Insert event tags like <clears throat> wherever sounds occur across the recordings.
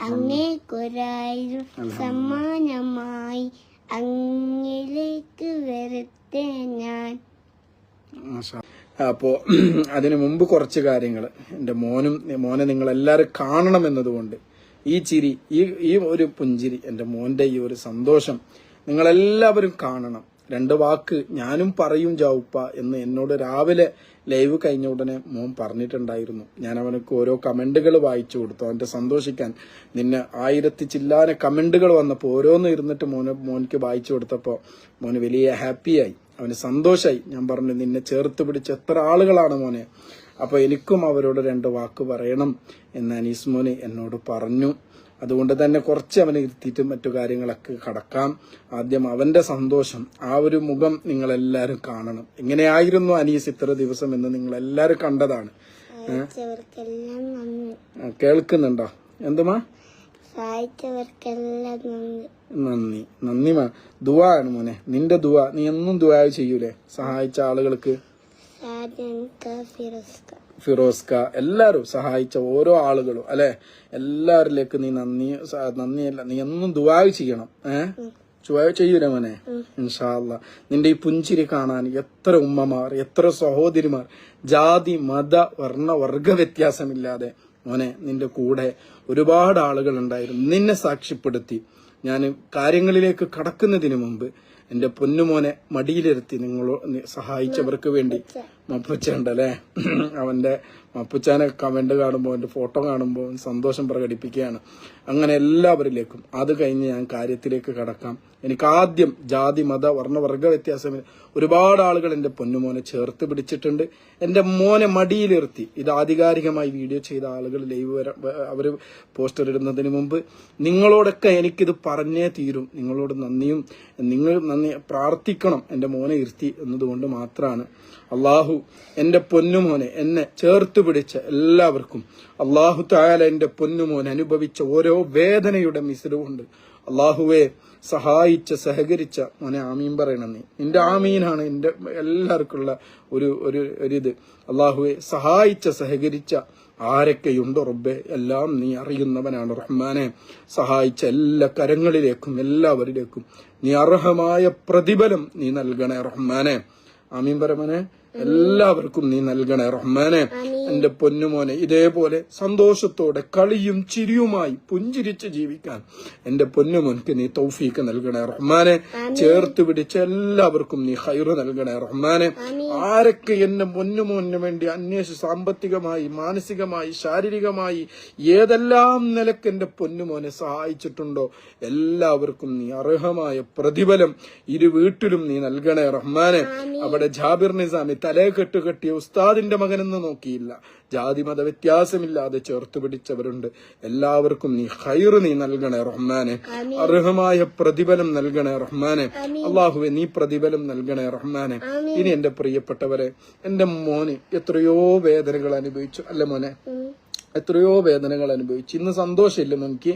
അങ്ങേക്കൊരായിരം സമ്മാനമായി അങ്ങിലേക്ക് വരത്തെ ഞാൻ. അപ്പോൾ അപ്പോ <clears throat> അതിനു മുമ്പ് കുറച്ച് കാര്യങ്ങൾ. എന്റെ മോനും മോനെ നിങ്ങൾ എല്ലാവരും കാണണം എന്നതുകൊണ്ട് ഈ ചിരി ഈ ഈ ഒരു പുഞ്ചിരി എന്റെ മോന്റെ ഈ ഒരു സന്തോഷം നിങ്ങളെല്ലാവരും കാണണം. രണ്ട് വാക്ക് ഞാനും പറയും ജാവുപ്പ എന്ന് എന്നോട് രാവിലെ ലൈവ് കഴിഞ്ഞ ഉടനെ മോൻ പറഞ്ഞിട്ടുണ്ടായിരുന്നു. ഞാൻ അവനക്ക് ഓരോ കമന്റുകൾ വായിച്ചു കൊടുത്തു. അവന്റെ സന്തോഷിക്കാൻ നിന്നെ ആയിരത്തി ചില്ലാന കമന്റുകൾ വന്നപ്പോൾ ഓരോന്ന് ഇരുന്നിട്ട് മോനെ മോനിക്ക് വായിച്ചു കൊടുത്തപ്പോൾ മോന് വലിയ ഹാപ്പിയായി. അവന് സന്തോഷായി. ഞാൻ പറഞ്ഞു നിന്നെ ചേർത്ത് പിടിച്ച എത്ര ആളുകളാണ് മോനെ? അപ്പൊ എനിക്കും അവരോട് രണ്ട് വാക്ക് പറയണം എന്ന് അനീസ് മോന് എന്നോട് പറഞ്ഞു. അതുകൊണ്ട് തന്നെ കുറച്ച് അവനെ ഇരുത്തിയിട്ട് മറ്റു കാര്യങ്ങളൊക്കെ കടക്കാം. ആദ്യം അവന്റെ സന്തോഷം ആ ഒരു മുഖം നിങ്ങൾ എല്ലാവരും കാണണം. എങ്ങനെയായിരുന്നു അനീസ് ഇത്ര ദിവസം എന്ന് നിങ്ങൾ എല്ലാവരും കണ്ടതാണ് കേൾക്കുന്നുണ്ടോ? എന്തുമാ? നന്ദി. നന്ദി. മാ. ദുവാ ആണ് മോനെ. നിന്റെ ദുവാ നീ എന്നും ദുവാ ചെയ്യൂലേ? സഹായിച്ച ആളുകൾക്ക്? ഫിറസ്ക എല്ലാവരും സഹായിച്ച ഓരോ ആളുകളും അല്ലെ? എല്ലാവരിലേക്ക് നീ നന്ദി നന്ദിയല്ല നീ എന്നും ദുവാ ചെയ്യണം ഏഹ് ചുവായ ചെയ്യൂലേ മോനെ? ഇൻഷാല്ല നിന്റെ ഈ പുഞ്ചിരി കാണാൻ എത്ര ഉമ്മമാർ എത്ര സഹോദരിമാർ ജാതി മത വർണ വർഗ വ്യത്യാസമില്ലാതെ മോനെ നിന്റെ കൂടെ ഒരുപാട് ആളുകൾ ഉണ്ടായിരുന്നു. നിന്നെ സാക്ഷ്യപ്പെടുത്തി. ഞാൻ കാര്യങ്ങളിലേക്ക് കടക്കുന്നതിന് മുമ്പ് എന്റെ പൊന്നുമോനെ മടിയിലിരുത്തി നിങ്ങളോ സഹായിച്ചവർക്ക് വേണ്ടി മപ്പുച്ച. ഉണ്ടല്ലേ അവന്റെ മപ്പുച്ചാനെ കമന്റ് കാണുമ്പോൾ അവന്റെ ഫോട്ടോ കാണുമ്പോൾ സന്തോഷം പ്രകടിപ്പിക്കുകയാണ്. അങ്ങനെ എല്ലാവരിലേക്കും. അത് കഴിഞ്ഞ് ഞാൻ കാര്യത്തിലേക്ക് കടക്കാം. എനിക്ക് ആദ്യം ജാതി മത വർണവർഗ വ്യത്യാസം ഒരുപാട് ആളുകൾ എന്റെ പൊന്നുമോനെ ചേർത്ത് പിടിച്ചിട്ടുണ്ട്. എന്റെ മോനെ മടിയിലിർത്തി ഇത് ആധികാരികമായി വീഡിയോ ചെയ്ത ആളുകൾ ലൈവ് അവർ പോസ്റ്റർ ഇടുന്നതിന് മുമ്പ് നിങ്ങളോടൊക്കെ എനിക്കിത് പറഞ്ഞേ തീരും. നിങ്ങളോട് നന്ദിയും നിങ്ങൾ നന്ദി പ്രാർത്ഥിക്കണം എന്റെ മോനെ ഇരുത്തി എന്നതുകൊണ്ട് മാത്രമാണ് അള്ളാഹു എന്റെ പൊന്നുമോനെ എന്നെ ചേർത്ത് പിടിച്ച എല്ലാവർക്കും അള്ളാഹു തായാല എന്റെ പൊന്നുമോൻ അനുഭവിച്ച ഓരോ വേദനയുടെ മിശ്രവുമുണ്ട് അള്ളാഹുവെ സഹായിച്ച സഹകരിച്ച മോനെ ആമീൻ പറയണം നീ. നിന്റെ ആമീനാണ് എന്റെ എല്ലാവർക്കുള്ള ഒരു ഒരു ഒരിത്. അള്ളാഹുവെ സഹായിച്ച സഹകരിച്ച ആരൊക്കെയുണ്ടോ റബ്ബെ? എല്ലാം നീ അറിയുന്നവനാണ് റഹ്മാനെ. സഹായിച്ച എല്ലാ കരങ്ങളിലേക്കും എല്ലാവരിലേക്കും നീ അർഹമായ പ്രതിഫലം നീ നൽകണേ റഹ്മാനെ. ആമീൻ പരമനെ എല്ലാവർക്കും നീ നൽകണേ റഹ്മാനെ. എന്റെ പൊന്നുമോനെ ഇതേപോലെ സന്തോഷത്തോടെ കളിയും ചിരിയുമായി പുഞ്ചിരിച്ച് ജീവിക്കാൻ എന്റെ പൊന്നുമോൻക്ക് നീ തൗഫീക്ക് നൽകണേ റഹ്മാനെ. ചേർത്ത് പിടിച്ച എല്ലാവർക്കും നീ ഹൈറ് നൽകണേ റഹ്മാനെ. ആരൊക്കെ എന്റെ പൊന്നുമോന് വേണ്ടി അന്വേഷിച്ച് സാമ്പത്തികമായി മാനസികമായി ശാരീരികമായി ഏതെല്ലാം നിലയ്ക്ക് എന്റെ പൊന്നുമോനെ സഹായിച്ചിട്ടുണ്ടോ? എല്ലാവർക്കും നീ അർഹമായ പ്രതിഫലം ഇരു വീട്ടിലും നീ നൽകണേ റഹ്മാനെ. അവിടെ ജാബിർ നിസാമി തലേ കെട്ട് കെട്ടിയ ഉസ്താദിന്റെ മകനെന്ന് നോക്കിയില്ല. ജാതി മത വ്യത്യാസമില്ലാതെ ചേർത്ത് പിടിച്ചവരുണ്ട്. എല്ലാവർക്കും നീ ഹൈറ് നീ നൽകണേ റഹ്മാനെ. അർഹമായ പ്രതിഫലം നൽകണേ റഹ്മാനെ. അള്ളാഹുവെ നീ പ്രതിഫലം നൽകണേ റഹ്മാനെ. ഇനി എന്റെ പ്രിയപ്പെട്ടവരെ എന്റെ മോന് എത്രയോ വേദനകൾ അനുഭവിച്ചു. അല്ലെ മോനെ എത്രയോ വേദനകൾ അനുഭവിച്ചു. ഇന്ന് സന്തോഷമില്ല എനിക്ക്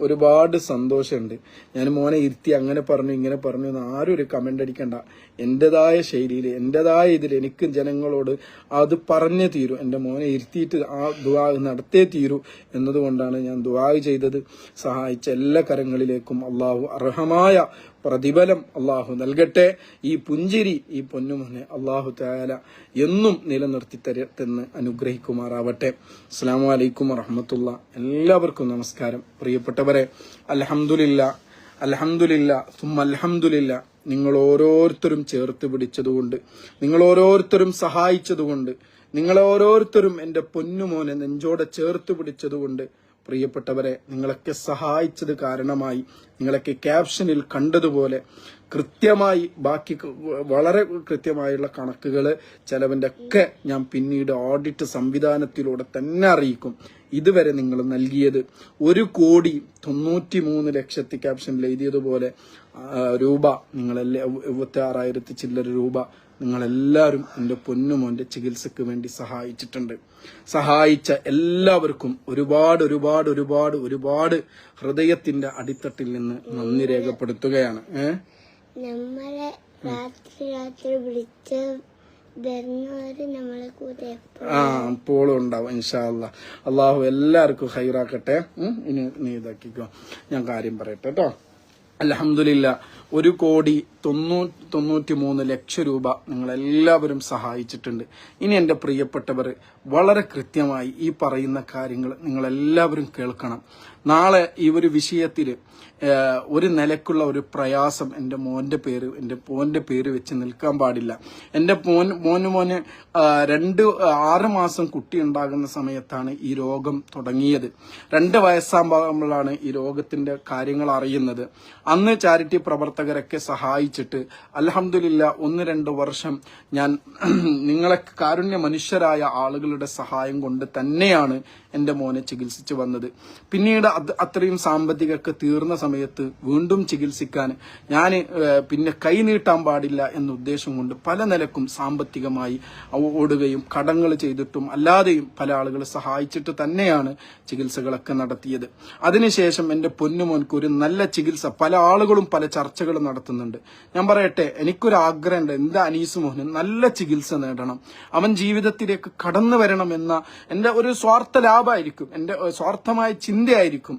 ഒരുപാട് സന്തോഷമുണ്ട്. ഞാൻ മോനെ ഇരുത്തി അങ്ങനെ പറഞ്ഞു ഇങ്ങനെ പറഞ്ഞു എന്ന് ആരും ഒരു കമന്റ് അടിക്കണ്ട. എന്റെതായ ശൈലിയിൽ എന്റെതായ ഇതിൽ എനിക്ക് ജനങ്ങളോട് അത് പറഞ്ഞേ തീരൂ. എന്റെ മോനെ ഇരുത്തിയിട്ട് ആ ദുവാ നടത്തേ തീരൂ എന്നതുകൊണ്ടാണ് ഞാൻ ദുവാ ചെയ്തത്. സഹായിച്ച എല്ലാ കരങ്ങളിലേക്കും അള്ളാഹു അർഹമായ പ്രതിഫലം അള്ളാഹു നൽകട്ടെ. ഈ പുഞ്ചിരി ഈ പൊന്നുമോനെ അള്ളാഹു താല എന്നും നിലനിർത്തി തരത്തെന്ന് അനുഗ്രഹിക്കുമാറാവട്ടെ. അസ്സാം വലൈക്കും വറഹമത്തുള്ള. എല്ലാവർക്കും നമസ്കാരം. പ്രിയപ്പെട്ടവരെ അലഹമുല്ല അലഹമുല്ല തും അലഹമുല്ല നിങ്ങൾ ഓരോരുത്തരും ചേർത്ത് പിടിച്ചതുകൊണ്ട് നിങ്ങൾ ഓരോരുത്തരും സഹായിച്ചതുകൊണ്ട് നിങ്ങൾ ഓരോരുത്തരും എന്റെ പൊന്നുമോനെ നെഞ്ചോടെ ചേർത്ത് പിടിച്ചതുകൊണ്ട് പ്രിയപ്പെട്ടവരെ നിങ്ങളൊക്കെ സഹായിച്ചത് കാരണമായി നിങ്ങളൊക്കെ ക്യാപ്ഷനിൽ കണ്ടതുപോലെ കൃത്യമായി ബാക്കി വളരെ കൃത്യമായുള്ള കണക്കുകൾ ചെലവിന്റെ ഒക്കെ ഞാൻ പിന്നീട് ഓഡിറ്റ് സംവിധാനത്തിലൂടെ തന്നെ അറിയിക്കും. ഇതുവരെ നിങ്ങൾ നൽകിയത് ഒരു കോടി തൊണ്ണൂറ്റി മൂന്ന് ലക്ഷത്തി ക്യാപ്ഷനിൽ എഴുതിയതുപോലെ രൂപ നിങ്ങളെല്ലാം എഴുപത്തി ആറായിരത്തി ചില്ലറ രൂപ നിങ്ങളെല്ലാവരും എന്റെ പൊന്നുമോന്റെ ചികിത്സയ്ക്ക് വേണ്ടി സഹായിച്ചിട്ടുണ്ട്. സഹായിച്ച എല്ലാവർക്കും ഒരുപാട് ഒരുപാട് ഒരുപാട് ഒരുപാട് ഹൃദയത്തിന്റെ അടിത്തട്ടിൽ നിന്ന് നന്ദി രേഖപ്പെടുത്തുകയാണ്. ആ പോളും ഉണ്ടാവും ഇൻഷാല്ല അള്ളാഹു എല്ലാവർക്കും ഹൈറാക്കട്ടെ ഇനി നീ ഇതാക്കിക്കോ. ഞാൻ കാര്യം പറയട്ടെ കേട്ടോ അലഹമില്ല ഒരു കോടി തൊണ്ണൂ തൊണ്ണൂറ്റി മൂന്ന് ലക്ഷം രൂപ നിങ്ങളെല്ലാവരും സഹായിച്ചിട്ടുണ്ട്. ഇനി എന്റെ പ്രിയപ്പെട്ടവർ വളരെ കൃത്യമായി ഈ പറയുന്ന കാര്യങ്ങൾ നിങ്ങളെല്ലാവരും കേൾക്കണം. നാളെ ഈ ഒരു വിഷയത്തിൽ ഒരു നിലക്കുള്ള ഒരു പ്രയാസം എന്റെ മോന്റെ പേര് എന്റെ മോന്റെ പേര് വെച്ച് നിൽക്കാൻ പാടില്ല. എന്റെ മോൻ മോന് മോന് രണ്ട് ആറ് മാസം കുട്ടി ഉണ്ടാകുന്ന സമയത്താണ് ഈ രോഗം തുടങ്ങിയത്. രണ്ട് വയസ്സാകുമ്പോഴാണ് ഈ രോഗത്തിന്റെ കാര്യങ്ങൾ അറിയുന്നത്. അന്ന് ചാരിറ്റി പ്രവർത്തകരൊക്കെ സഹായിച്ചിട്ട് അലഹമില്ല ഒന്ന് രണ്ട് വർഷം ഞാൻ <clears throat> നിങ്ങളെ കാരുണ്യ മനുഷ്യരായ ആളുകളുടെ സഹായം കൊണ്ട് തന്നെയാണ് എന്റെ മോനെ ചികിത്സിച്ചു വന്നത്. പിന്നീട് അത് അത്രയും സാമ്പത്തികമൊക്കെ തീർന്ന സമയത്ത് വീണ്ടും ചികിത്സിക്കാൻ ഞാൻ പിന്നെ കൈ നീട്ടാൻ പാടില്ല എന്ന ഉദ്ദേശം കൊണ്ട് പല നിലക്കും സാമ്പത്തികമായി ഓടുകയും കടങ്ങൾ ചെയ്തിട്ടും അല്ലാതെയും പല ആളുകൾ സഹായിച്ചിട്ട് തന്നെയാണ് ചികിത്സകളൊക്കെ നടത്തിയത്. അതിനുശേഷം എന്റെ പൊന്നുമോൻക്ക് ഒരു നല്ല ചികിത്സ പല ആളുകളും പല ചർച്ചകളും നടത്തുന്നുണ്ട്. ഞാൻ പറയട്ടെ എനിക്കൊരു ആഗ്രഹമുണ്ട്. എന്താ അനീസ് മോഹന് നല്ല ചികിത്സ നേടണം. അവൻ ജീവിതത്തിലേക്ക് കടന്നു വരണം എന്ന എന്റെ ഒരു സ്വാർത്ഥ ലാഭമായിരിക്കും. എന്റെ സ്വാർത്ഥമായ ചിന്തയായിരിക്കും.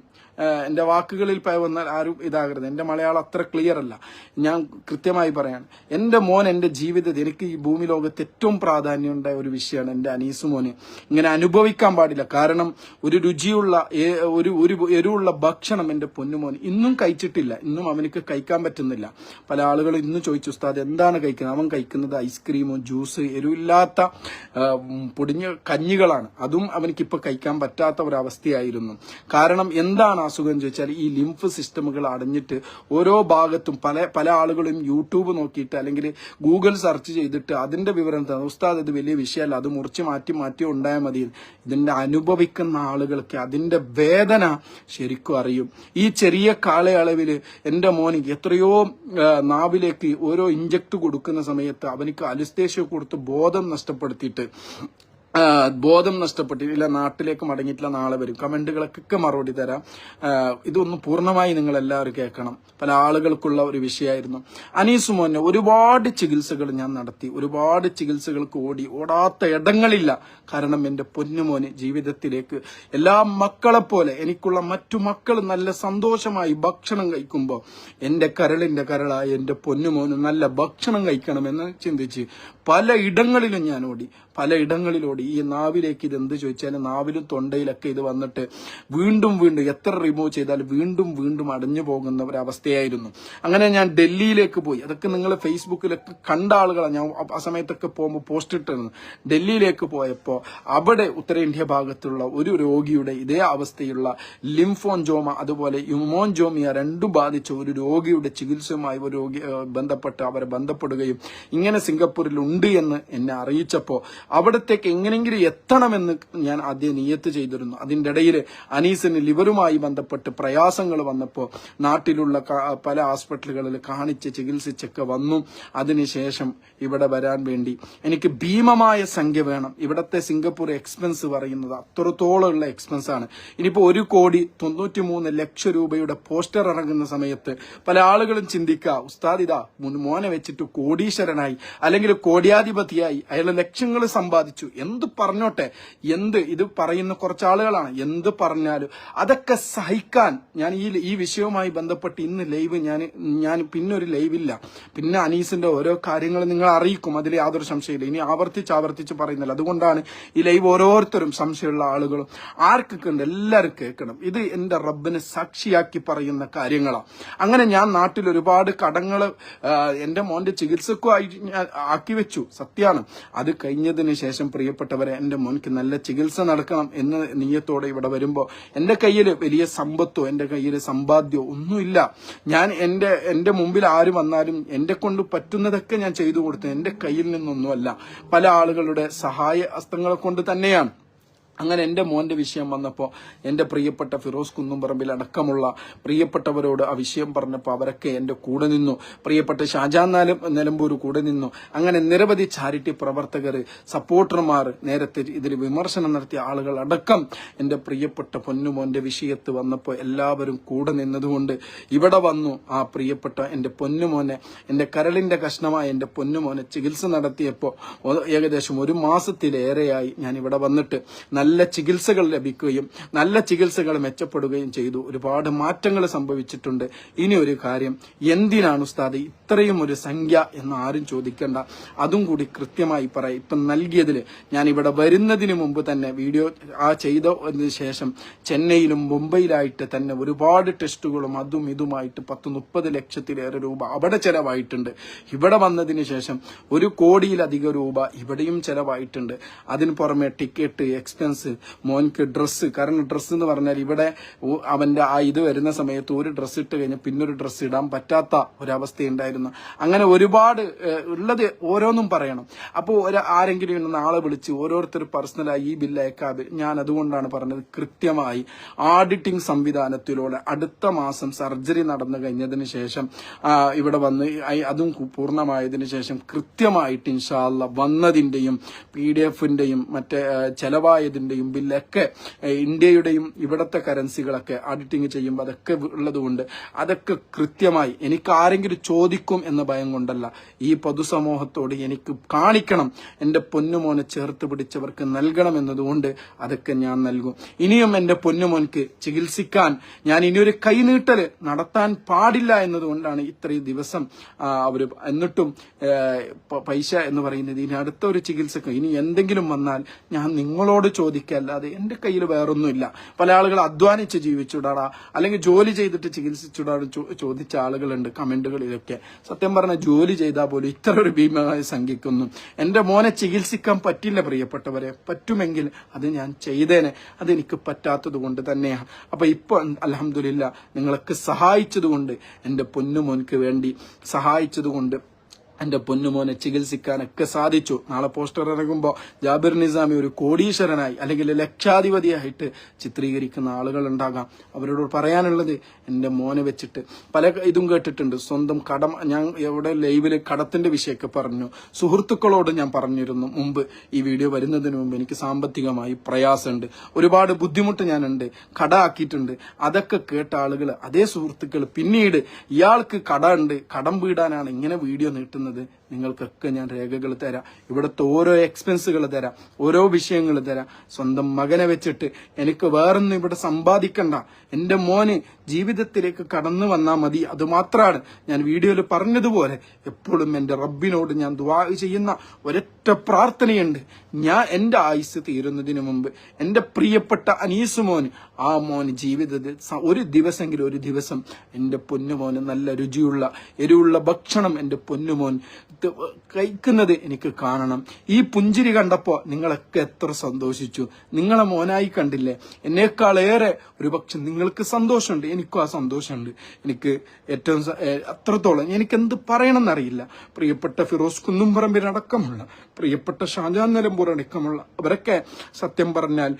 എന്റെ വാക്കുകളിൽ പോയി വന്നാൽ ആരും ഇതാകരുത്. എന്റെ മലയാളം അത്ര ക്ലിയർ അല്ല. ഞാൻ കൃത്യമായി പറയാണ് എന്റെ മോൻ എന്റെ ജീവിതത്തിൽ എനിക്ക് ഈ ഭൂമി ലോകത്ത് ഏറ്റവും പ്രാധാന്യമുണ്ട ഒരു വിഷയമാണ് എന്റെ അനീസ് മോന്. ഇങ്ങനെ അനുഭവിക്കാൻ പാടില്ല. കാരണം ഒരു രുചിയുള്ള ഒരു ഒരു എരിവുള്ള ഭക്ഷണം എന്റെ പൊന്നുമോൻ ഇന്നും കഴിച്ചിട്ടില്ല. ഇന്നും അവനക്ക് കഴിക്കാൻ പറ്റുന്നില്ല. പല ആളുകളും ഇന്ന് ചോദിച്ചു ഉസ്താദ് എന്താണ് കഴിക്കുന്നത്? അവൻ കഴിക്കുന്നത് ഐസ്ക്രീമോ ജ്യൂസ് എരിവില്ലാത്ത പൊടിഞ്ഞ കഞ്ഞികളാണ്. അതും അവനക്കിപ്പോൾ കഴിക്കാൻ പറ്റാത്ത ഒരവസ്ഥയായിരുന്നു. കാരണം എന്താണ് അസുഖം ചോദിച്ചാൽ ഈ ലിംഫ് സിസ്റ്റമുകൾ അടഞ്ഞിട്ട് ഓരോ ഭാഗത്തും പല പല ആളുകളും യൂട്യൂബ് നോക്കിയിട്ട് അല്ലെങ്കിൽ ഗൂഗിൾ സെർച്ച് ചെയ്തിട്ട് അതിന്റെ വിവരം തന്നെ ഉസ്താദ് ഇത് വലിയ വിഷയമല്ല. അത് മുറിച്ച് മാറ്റി മാറ്റി ഉണ്ടായാൽ മതി. ഇതിന്റെ അനുഭവിക്കുന്ന ആളുകൾക്ക് അതിന്റെ വേദന ശരിക്കും അറിയും. ഈ ചെറിയ കാലയളവിൽ എന്റെ മോന് എത്രയോ നാവിലേക്ക് ഓരോ ഇഞ്ചക്ട് കൊടുക്കുന്ന സമയത്ത് അവനിക്ക് അലിസ്തേഷ്യ കൊടുത്ത് ബോധം നഷ്ടപ്പെടുത്തിയിട്ട് ബോധം നഷ്ടപ്പെട്ടിട്ടില്ല നാട്ടിലേക്ക് മടങ്ങിയിട്ടില്ല നാളെ വരും. കമന്റുകൾക്കൊക്കെ മറുപടി തരാം. ഇതൊന്ന് പൂർണമായി നിങ്ങൾ എല്ലാവരും കേൾക്കണം. പല ആളുകൾക്കുള്ള ഒരു വിഷയമായിരുന്നു. അനീസ് മോനെ ഒരുപാട് ചികിത്സകൾ ഞാൻ നടത്തി. ഒരുപാട് ചികിത്സകൾക്ക് ഓടി. ഓടാത്ത ഇടങ്ങളില്ല. കാരണം എന്റെ പൊന്നുമോന് ജീവിതത്തിലേക്ക് എല്ലാ മക്കളെപ്പോലെ എനിക്കുള്ള മറ്റു മക്കൾ നല്ല സന്തോഷമായി ഭക്ഷണം കഴിക്കുമ്പോൾ എന്റെ കരളിന്റെ കരളായ എന്റെ പൊന്നുമോന് നല്ല ഭക്ഷണം കഴിക്കണമെന്ന് ചിന്തിച്ച് പല ഇടങ്ങളിലും ഞാൻ ഓടി. പല ഇടങ്ങളിലോടി ഈ നാവിലേക്ക് ഇത് എന്ത് ചോദിച്ചാലും നാവിലും തൊണ്ടയിലൊക്കെ ഇത് വന്നിട്ട് വീണ്ടും വീണ്ടും എത്ര റിമൂവ് ചെയ്താൽ വീണ്ടും വീണ്ടും അടഞ്ഞു പോകുന്ന ഒരവസ്ഥയായിരുന്നു അങ്ങനെ ഞാൻ ഡൽഹിയിലേക്ക് പോയി. അതൊക്കെ നിങ്ങൾ ഫേസ്ബുക്കിലൊക്കെ കണ്ട ആളുകളാണ് ഞാൻ ആ സമയത്തൊക്കെ പോകുമ്പോൾ പോസ്റ്റ് ഇട്ടിരുന്നു. ഡൽഹിയിലേക്ക് പോയപ്പോൾ അവിടെ ഉത്തരേന്ത്യ ഭാഗത്തുള്ള ഒരു രോഗിയുടെ ഇതേ അവസ്ഥയുള്ള ലിംഫോൻജോമ അതുപോലെ യുമോൻജോമിയ രണ്ടും ബാധിച്ച ഒരു രോഗിയുടെ ചികിത്സയുമായി ഒരു രോഗി ബന്ധപ്പെട്ട് അവരെ ബന്ധപ്പെടുകയും ഇങ്ങനെ സിംഗപ്പൂരിൽ ഉണ്ട് എന്ന് എന്നെ അറിയിച്ചപ്പോൾ അവിടത്തേക്ക് എങ്ങനെയെങ്കിലും എത്തണമെന്ന് ഞാൻ ആദ്യം നിയത്ത് ചെയ്തിരുന്നു. അതിന്റെ ഇടയിൽ അനീസിന് ലിവറുമായി ബന്ധപ്പെട്ട് പ്രയാസങ്ങൾ വന്നപ്പോൾ നാട്ടിലുള്ള പല ഹോസ്പിറ്റലുകളിൽ കാണിച്ച് ചികിത്സിച്ചൊക്കെ വന്നു. അതിനുശേഷം ഇവിടെ വരാൻ വേണ്ടി എനിക്ക് ഭീമമായ സംഖ്യ വേണം. ഇവിടത്തെ സിംഗപ്പൂർ എക്സ്പെൻസ് പറയുന്നത് അത്രത്തോളമുള്ള എക്സ്പെൻസ് ആണ് ഇനിയിപ്പോൾ ഒരു കോടി തൊണ്ണൂറ്റി മൂന്ന് ലക്ഷം രൂപയുടെ പോസ്റ്റർ ഇറങ്ങുന്ന സമയത്ത് പല ആളുകളും ചിന്തിക്കുക ഉസ്താദിത മോനെ വെച്ചിട്ട് കോടീശ്വരനായി അല്ലെങ്കിൽ കോടിയാധിപതിയായി അയാൾ ലക്ഷങ്ങൾ സമ്പാദിച്ചു. എന്ത് പറഞ്ഞോട്ടെ? എന്ത്? ഇത് പറയുന്ന കുറച്ച് ആളുകളാണ് എന്ത് പറഞ്ഞാലും. അതൊക്കെ സഹിക്കാൻ ഞാൻ ഈ ഈ വിഷയവുമായി ബന്ധപ്പെട്ട് ഇന്ന് ലൈവ് ഞാൻ ഞാൻ പിന്നെ ഒരു ലൈവില്ല. പിന്നെ അനീസിന്റെ ഓരോ കാര്യങ്ങൾ നിങ്ങൾ അറിയിക്കും. അതിൽ യാതൊരു സംശയമില്ല. ഇനി ആവർത്തിച്ച് ആവർത്തിച്ച് പറയുന്നില്ല അതുകൊണ്ടാണ് ഈ ലൈവ് ഓരോരുത്തരും സംശയമുള്ള ആളുകളും. ആർക്കൊക്കെ ഉണ്ട് എല്ലാവരും കേൾക്കണം. ഇത് എന്റെ റബ്ബിനെ സാക്ഷിയാക്കി പറയുന്ന കാര്യങ്ങളാണ് അങ്ങനെ ഞാൻ നാട്ടിൽ ഒരുപാട് കടങ്ങൾ എന്റെ മോന്റെ ചികിത്സക്കും ആക്കി വെച്ചു. സത്യമാണ് അത് കഴിഞ്ഞതിന് ശേഷം പ്രിയപ്പെട്ട പ്രിയപ്പെട്ടവരെ എന്റെ മോൻക്ക് നല്ല ചികിത്സ നടക്കണം എന്ന നീയത്തോടെ ഇവിടെ വരുമ്പോൾ എന്റെ കയ്യിൽ വലിയ സമ്പത്തോ എന്റെ കയ്യിൽ സമ്പാദ്യമോ ഒന്നുമില്ല. ഞാൻ എന്റെ എന്റെ മുമ്പിൽ ആര് വന്നാലും എന്റെ കൊണ്ട് പറ്റുന്നതൊക്കെ ഞാൻ ചെയ്തു കൊടുത്തു എന്റെ കയ്യിൽ നിന്നൊന്നുമല്ല. പല ആളുകളുടെ സഹായ ഹസ്തങ്ങളെ കൊണ്ട് തന്നെയാണ്. അങ്ങനെ എന്റെ മോന്റെ വിഷയം വന്നപ്പോൾ എന്റെ പ്രിയപ്പെട്ട ഫിറോസ് കുന്നുംപറമ്പിൽ അടക്കമുള്ള പ്രിയപ്പെട്ടവരോട് ആ വിഷയം പറഞ്ഞപ്പോൾ അവരൊക്കെ എന്റെ കൂടെ നിന്നു. പ്രിയപ്പെട്ട ഷാജാൻ നാലും നിലമ്പൂർ കൂടെ നിന്നു. അങ്ങനെ നിരവധി ചാരിറ്റി പ്രവർത്തകർ സപ്പോർട്ടർമാർ നേരത്തെ ഇതിൽ വിമർശനം നടത്തിയ ആളുകൾ അടക്കം എന്റെ പ്രിയപ്പെട്ട പൊന്നുമോന്റെ വിഷയത്ത് വന്നപ്പോൾ എല്ലാവരും കൂടെ നിന്നതുകൊണ്ട് ഇവിടെ വന്നു ആ പ്രിയപ്പെട്ട എന്റെ പൊന്നുമോനെ എന്റെ കരളിന്റെ കഷ്ണമായ എന്റെ പൊന്നുമോനെ ചികിത്സ നടത്തിയപ്പോൾ ഏകദേശം ഒരു മാസത്തിലേറെയായി ഞാൻ ഇവിടെ വന്നിട്ട് നല്ല ചികിത്സകൾ ലഭിക്കുകയും നല്ല ചികിത്സകൾ മെച്ചപ്പെടുകയും ചെയ്തു. ഒരുപാട് മാറ്റങ്ങൾ സംഭവിച്ചിട്ടുണ്ട്. ഇനി ഒരു കാര്യം എന്തിനാണ് ഉസ്താദ് ഇത്രയും ഒരു സംഖ്യ എന്ന് ആരും ചോദിക്കേണ്ട. അതും കൂടി കൃത്യമായി പറയാം. ഇപ്പം നൽകിയതിൽ ഞാൻ ഇവിടെ വരുന്നതിന് മുമ്പ് തന്നെ വീഡിയോ ആ ചെയ്തതിന് ശേഷം ചെന്നൈയിലും മുംബൈയിലായിട്ട് തന്നെ ഒരുപാട് ടെസ്റ്റുകളും അതും ഇതുമായിട്ട് പത്ത് മുപ്പത് ലക്ഷത്തിലേറെ രൂപ അവിടെ ചെലവായിട്ടുണ്ട്. ഇവിടെ വന്നതിന് ശേഷം ഒരു കോടിയിലധികം രൂപ ഇവിടെയും ചെലവായിട്ടുണ്ട്. അതിന് പുറമെ ടിക്കറ്റ് എക്സ്പെൻസ് മോൻക്ക് ഡ്രസ്സ് കാരണം ഡ്രസ്സ് എന്ന് പറഞ്ഞാൽ ഇവിടെ അവന്റെ ആ ഇത് വരുന്ന സമയത്ത് ഒരു ഡ്രസ്സ് ഇട്ട് കഴിഞ്ഞാൽ പിന്നൊരു ഡ്രസ്സ് ഇടാൻ പറ്റാത്ത ഒരവസ്ഥയുണ്ടായിരുന്നു. അങ്ങനെ ഒരുപാട് ഉള്ളത് ഓരോന്നും പറയണം. അപ്പോൾ ആരെങ്കിലും ഇന്ന് നാളെ വിളിച്ച് ഓരോരുത്തർ പേഴ്സണലായി ഈ ബില്ല് അയക്കാതെ ഞാൻ അതുകൊണ്ടാണ് പറഞ്ഞത് കൃത്യമായി ആഡിറ്റിംഗ് സംവിധാനത്തിലൂടെ അടുത്ത മാസം സർജറി നടന്നു കഴിഞ്ഞതിന് ശേഷം ഇവിടെ വന്ന് അതും പൂർണമായതിനു ശേഷം കൃത്യമായിട്ട് ഇൻഷാല്ല വന്നതിന്റെയും പി ഡി എഫിന്റെയും മറ്റേ ആ, ചെലവായതിന്റെയും ബില്ലൊക്കെ ഇന്ത്യയുടെയും ഇവിടത്തെ കറൻസികളൊക്കെ ഓഡിറ്റിംഗ് ചെയ്യുമ്പോൾ അതൊക്കെ ഉള്ളതുകൊണ്ട് അതൊക്കെ കൃത്യമായി എനിക്ക് ആരെങ്കിലും ചോദിക്കും എന്ന ഭയം കൊണ്ടല്ല. ഈ പൊതുസമൂഹത്തോട് എനിക്ക് കാണിക്കണം. എന്റെ പൊന്നുമോനെ ചേർത്ത് പിടിച്ചവർക്ക് നൽകണം എന്നതുകൊണ്ട് അതൊക്കെ ഞാൻ നൽകും. ഇനിയും എന്റെ പൊന്നുമോൻക്ക് ചികിത്സിക്കാൻ ഞാൻ ഇനിയൊരു കൈനീട്ടൽ നടത്താൻ പാടില്ല എന്നതുകൊണ്ടാണ് ഇത്രയും ദിവസം അവർ എന്നിട്ടും പൈസ എന്ന് പറയുന്നത് ഇനി അടുത്ത ഒരു ചികിത്സക്ക് ഇനി എന്തെങ്കിലും വന്നാൽ ഞാൻ നിങ്ങളോട് ചോദിക്കല്ലാതെ എന്റെ കയ്യിൽ വേറൊന്നുമില്ല. പല ആളുകൾ അധ്വാനിച്ച് ജീവിച്ചുടാടാ അല്ലെങ്കിൽ ജോലി ചെയ്തിട്ട് ചികിത്സിച്ചുടാ ചോദിച്ച ആളുകളുണ്ട് കമന്റുകളിലൊക്കെ. സത്യം പറഞ്ഞ ജോലി ചെയ്താൽ പോലും ഇത്ര ഒരു ഭീമമായി സംഖ്യക്കൊന്നും. എന്റെ മോനെ ചികിത്സിക്കാൻ പറ്റില്ല പ്രിയപ്പെട്ടവരെ. പറ്റുമെങ്കിൽ അത് ഞാൻ ചെയ്തേനെ. അതെനിക്ക് പറ്റാത്തത് കൊണ്ട് തന്നെയാണ് അപ്പൊ ഇപ്പൊ അലഹമില്ല നിങ്ങളൊക്കെ സഹായിച്ചതുകൊണ്ട് എന്റെ പൊന്നുമോൻക്ക് വേണ്ടി സഹായിച്ചതുകൊണ്ട് എന്റെ പൊന്നുമോനെ ചികിത്സിക്കാനൊക്കെ സാധിച്ചു. നാളെ പോസ്റ്റർ ഇറങ്ങുമ്പോൾ ജാബിർ നിസാമി ഒരു കോടീശ്വരനായി അല്ലെങ്കിൽ ലക്ഷാധിപതിയായിട്ട് ചിത്രീകരിക്കുന്ന ആളുകൾ ഉണ്ടാകാം. അവരോട് പറയാനുള്ളത് എന്റെ മോനെ വെച്ചിട്ട്. പല ഇതും കേട്ടിട്ടുണ്ട്. സ്വന്തം കടം ഞാൻ എവിടെ ലൈവിൽ കടത്തിന്റെ വിഷയമൊക്കെ പറഞ്ഞു. സുഹൃത്തുക്കളോട് ഞാൻ പറഞ്ഞിരുന്നു മുമ്പ് ഈ വീഡിയോ വരുന്നതിന് മുമ്പ് എനിക്ക് സാമ്പത്തികമായി പ്രയാസമുണ്ട്. ഒരുപാട് ബുദ്ധിമുട്ട് ഞാനുണ്ട്. കട ആക്കിയിട്ടുണ്ട്. അതൊക്കെ കേട്ട ആളുകൾ അതേ സുഹൃത്തുക്കൾ പിന്നീട് ഇയാൾക്ക് കട ഉണ്ട്. കടം വീടാനാണ് ഇങ്ങനെ വീഡിയോ നീട്ടുന്നത്. donner നിങ്ങൾക്കൊക്കെ ഞാൻ രേഖകൾ തരാം. ഇവിടുത്തെ ഓരോ എക്സ്പെൻസുകൾ തരാം. ഓരോ വിഷയങ്ങൾ തരാം. സ്വന്തം മകനെ വെച്ചിട്ട് എനിക്ക് വേറൊന്നും ഇവിടെ സമ്പാദിക്കണ്ട. എന്റെ മോന് ജീവിതത്തിലേക്ക് കടന്നു വന്നാൽ മതി. അതുമാത്രമാണ് ഞാൻ വീഡിയോയിൽ പറഞ്ഞതുപോലെ എപ്പോഴും എന്റെ റബ്ബിനോട് ഞാൻ ദ്വാ ചെയ്യുന്ന ഒരൊറ്റ പ്രാർത്ഥനയുണ്ട്. ഞാൻ എന്റെ ആയുസ് തീരുന്നതിന് മുമ്പ് എന്റെ പ്രിയപ്പെട്ട അനീസ് മോൻ ആ മോൻ ജീവിതത്തിൽ ഒരു ദിവസമെങ്കിലും ഒരു ദിവസം എന്റെ പൊന്നുമോന് നല്ല രുചിയുള്ള എരിവുള്ള ഭക്ഷണം എന്റെ പൊന്നുമോൻ ത്- കഴിക്കുന്നത് എനിക്ക് കാണണം. ഈ പുഞ്ചിരി കണ്ടപ്പോ നിങ്ങളൊക്കെ എത്ര സന്തോഷിച്ചു. നിങ്ങളെ മോനായി കണ്ടില്ലേ? എന്നേക്കാളേറെ ഒരുപക്ഷെ നിങ്ങൾക്ക് സന്തോഷമുണ്ട് എനിക്കും ആ സന്തോഷമുണ്ട്. എനിക്ക് ഏറ്റവും അത്രത്തോളം എനിക്ക് എന്ത് പറയണമെന്നറിയില്ല. പ്രിയപ്പെട്ട ഫിറോസ് കുന്നുംപറമ്പിലടക്കമുള്ള പ്രിയപ്പെട്ട ഷാജാൻ നിലമ്പൂർ അടക്കമുള്ള അവരൊക്കെ സത്യം പറഞ്ഞാൽ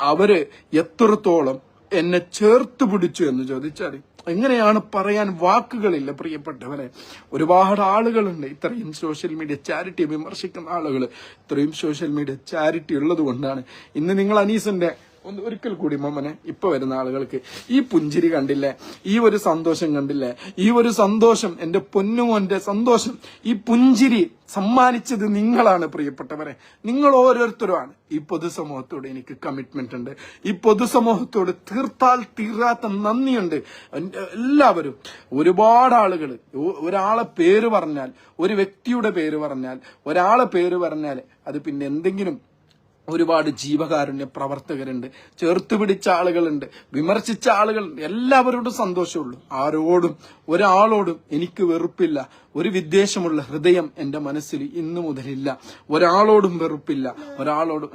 അവർ എത്രത്തോളം എന്നെ ചേർത്ത് പിടിച്ചു എന്ന് ചോദിച്ചാൽ എങ്ങനെയാണ് പറയാൻ വാക്കുകളില്ല പ്രിയപ്പെട്ടവരെ? ഒരുപാട് ആളുകളുണ്ട് ഇത്രയും സോഷ്യൽ മീഡിയ ചാരിറ്റി വിമർശിക്കുന്ന ആളുകൾ. ഇത്രയും സോഷ്യൽ മീഡിയ ചാരിറ്റി ഉള്ളത് കൊണ്ടാണ് ഇന്ന് നിങ്ങൾ അനീസിന്റെ ഒന്ന് ഒരിക്കൽ കൂടി മമ്മനെ ഇപ്പൊ വരുന്ന ആളുകൾക്ക് ഈ പുഞ്ചിരി കണ്ടില്ലേ? ഈ ഒരു സന്തോഷം കണ്ടില്ലേ? ഈ ഒരു സന്തോഷം എന്റെ പൊന്നുമോന്റെ സന്തോഷം. ഈ പുഞ്ചിരി സമ്മാനിച്ചത് നിങ്ങളാണ് പ്രിയപ്പെട്ടവരെ. നിങ്ങൾ ഓരോരുത്തരുമാണ്. ഈ പൊതുസമൂഹത്തോട് എനിക്ക് കമ്മിറ്റ്മെന്റ് ഉണ്ട്. ഈ പൊതുസമൂഹത്തോട് തീർത്താൽ തീരാത്ത നന്ദിയുണ്ട്. എല്ലാവരും. ഒരുപാട് ആളുകൾ ഒരാളെ പേര് പറഞ്ഞാൽ ഒരു വ്യക്തിയുടെ പേര് പറഞ്ഞാൽ ഒരാളെ പേര് പറഞ്ഞാൽ അത് പിന്നെ എന്തെങ്കിലും ഒരുപാട് ജീവകാരുണ്യ പ്രവർത്തകരുണ്ട്. ചേർത്ത് പിടിച്ച ആളുകളുണ്ട്. വിമർശിച്ച ആളുകളുണ്ട്. എല്ലാവരോടും സന്തോഷമുള്ളൂ. ആരോടും ഒരാളോടും എനിക്ക് വെറുപ്പില്ല. ഒരു വിദ്വേഷമുള്ള ഹൃദയം എന്റെ മനസ്സിൽ ഇന്നു മുതലില്ല. ഒരാളോടും വെറുപ്പില്ല. ഒരാളോടും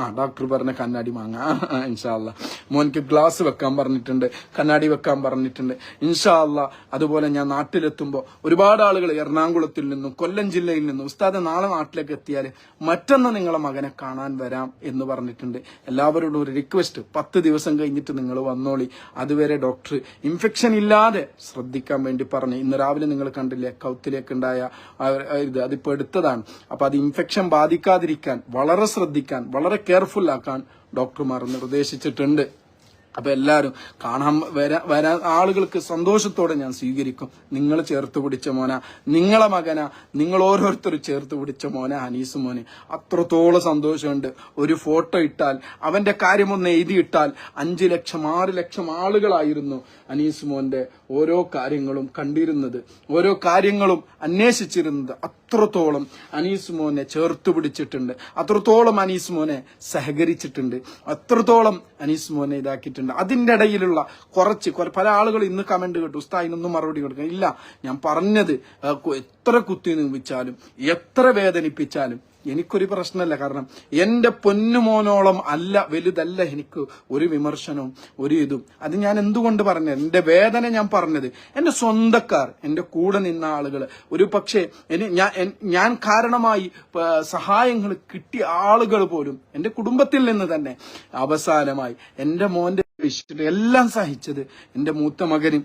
ആ ഡോക്ടർ പറഞ്ഞ കണ്ണാടി വാങ്ങാം ഇൻഷാല്ല മോനിക്ക് ഗ്ലാസ് വെക്കാൻ പറഞ്ഞിട്ടുണ്ട് കണ്ണാടി വെക്കാൻ പറഞ്ഞിട്ടുണ്ട്. ഇൻഷാല്ല അതുപോലെ ഞാൻ നാട്ടിലെത്തുമ്പോൾ ഒരുപാട് ആളുകൾ എറണാകുളത്തിൽ നിന്നും കൊല്ലം ജില്ലയിൽ നിന്നും ഉസ്താദ് നാളെ നാട്ടിലേക്ക് എത്തിയാൽ മറ്റന്ന് നിങ്ങളെ മകനെ കാണാൻ വരാം എന്ന് പറഞ്ഞിട്ടുണ്ട്. എല്ലാവരോടും ഒരു റിക്വസ്റ്റ് പത്ത് ദിവസം കഴിഞ്ഞിട്ട് നിങ്ങൾ വന്നോളി. അതുവരെ ഡോക്ടർ ഇൻഫെക്ഷൻ ഇല്ലാതെ ശ്രദ്ധിക്കാൻ വേണ്ടി പറഞ്ഞു. ഇന്ന് രാവിലെ നിങ്ങൾ കണ്ടില്ലേ കൗത്തിലേക്കുണ്ടായ ഇത് അതിപ്പോൾ എടുത്തതാണ്. അപ്പൊ അത് ഇൻഫെക്ഷൻ ബാധിക്കാതിരിക്കാൻ വളരെ ശ്രദ്ധിക്കാൻ വളരെ കെയർഫുൾ ആക്കാൻ ഡോക്ടർമാർ നിർദ്ദേശിച്ചിട്ടുണ്ട്. അപ്പൊ എല്ലാവരും കാണാൻ വരാ വരാ ആളുകൾക്ക് സന്തോഷത്തോടെ ഞാൻ സ്വീകരിക്കും. നിങ്ങൾ ചേർത്ത് പിടിച്ച മോന നിങ്ങളെ മകന നിങ്ങൾ ഓരോരുത്തരും ചേർത്ത് പിടിച്ച മോന അനീസ് മോന്. അത്രത്തോളം സന്തോഷമുണ്ട്. ഒരു ഫോട്ടോ ഇട്ടാൽ അവന്റെ കാര്യം കാര്യമൊന്ന് എഴുതിയിട്ടാൽ അഞ്ച് ലക്ഷം ആറ് ലക്ഷം ആളുകളായിരുന്നു അനീസ് മോന്റെ ഓരോ കാര്യങ്ങളും കണ്ടിരുന്നത്. ഓരോ കാര്യങ്ങളും അന്വേഷിച്ചിരുന്നത്. അത്രത്തോളം അനീസ് മോനെ ചേർത്ത് പിടിച്ചിട്ടുണ്ട്. അത്രത്തോളം അനീസ് മോനെ സഹകരിച്ചിട്ടുണ്ട്. അത്രത്തോളം അനീസ് മോനെ ഇതാക്കിയിട്ടുണ്ട്. അതിന്റെ ഇടയിലുള്ള കുറച്ച് കുറെ- പല ആളുകൾ ഇന്ന് കമന്റ് കേട്ടു. ഉസ്താ അതിനൊന്നും മറുപടി കൊടുക്കുക ഇല്ല ഞാൻ പറഞ്ഞത് എത്ര കുത്തി നിർമ്മിച്ചാലും എത്ര വേദനിപ്പിച്ചാലും എനിക്കൊരു പ്രശ്നമല്ല. കാരണം എന്റെ പൊന്നുമോനോളം അല്ല വലുതല്ല എനിക്ക് ഒരു വിമർശനവും ഒരു ഇതും. അത് ഞാൻ എന്തുകൊണ്ട് പറഞ്ഞത് എന്റെ വേദന ഞാൻ പറഞ്ഞത് എന്റെ സ്വന്തക്കാർ എന്റെ കൂടെ നിന്ന ആളുകൾ. ഒരു പക്ഷേ ഞാൻ ഞാൻ കാരണമായി സഹായങ്ങൾ കിട്ടിയ ആളുകൾ പോലും എന്റെ കുടുംബത്തിൽ നിന്ന് തന്നെ അവസാനമായി എന്റെ മോന്റെ വിഷയത്തിൽ എല്ലാം സഹിച്ചത് എന്റെ മൂത്ത മകനും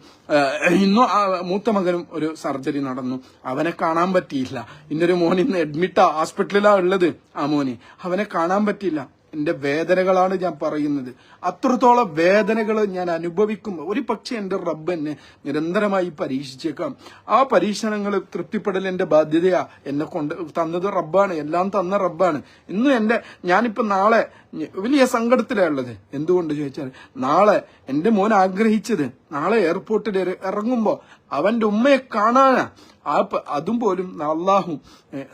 ഇന്നും മൂത്ത മകനും ഒരു സർജറി നടന്നു. അവനെ കാണാൻ പറ്റിയില്ല. ഇന്നൊരു മോൻ ഇന്ന് അഡ്മിറ്റാ ഹോസ്പിറ്റലിലാ ഉള്ളത് ആ മോന്. അവനെ കാണാൻ പറ്റിയില്ല. എന്റെ വേദനകളാണ് ഞാൻ പറയുന്നത്. അത്രത്തോളം വേദനകൾ ഞാൻ അനുഭവിക്കും. ഒരു പക്ഷേ എന്റെ റബ്ബ് എന്നെ നിരന്തരമായി പരീക്ഷിച്ചേക്കാം. ആ പരീക്ഷണങ്ങൾ തൃപ്തിപ്പെടൽ എന്റെ ബാധ്യതയാ. എന്നെ കൊണ്ട് തന്നത് റബ്ബാണ്. എല്ലാം തന്ന റബ്ബാണ്. ഇന്ന് എന്റെ ഞാനിപ്പോ നാളെ വലിയ സങ്കടത്തിലാണ് ഉള്ളത്. എന്തുകൊണ്ട് ചോദിച്ചാൽ നാളെ എന്റെ മോൻ ആഗ്രഹിച്ചത് നാളെ എയർപോർട്ടിൽ ഇറങ്ങുമ്പോൾ ഇറങ്ങുമ്പോ അവന്റെ ഉമ്മയെ കാണാനാ. ആ അതും പോലും അള്ളാഹു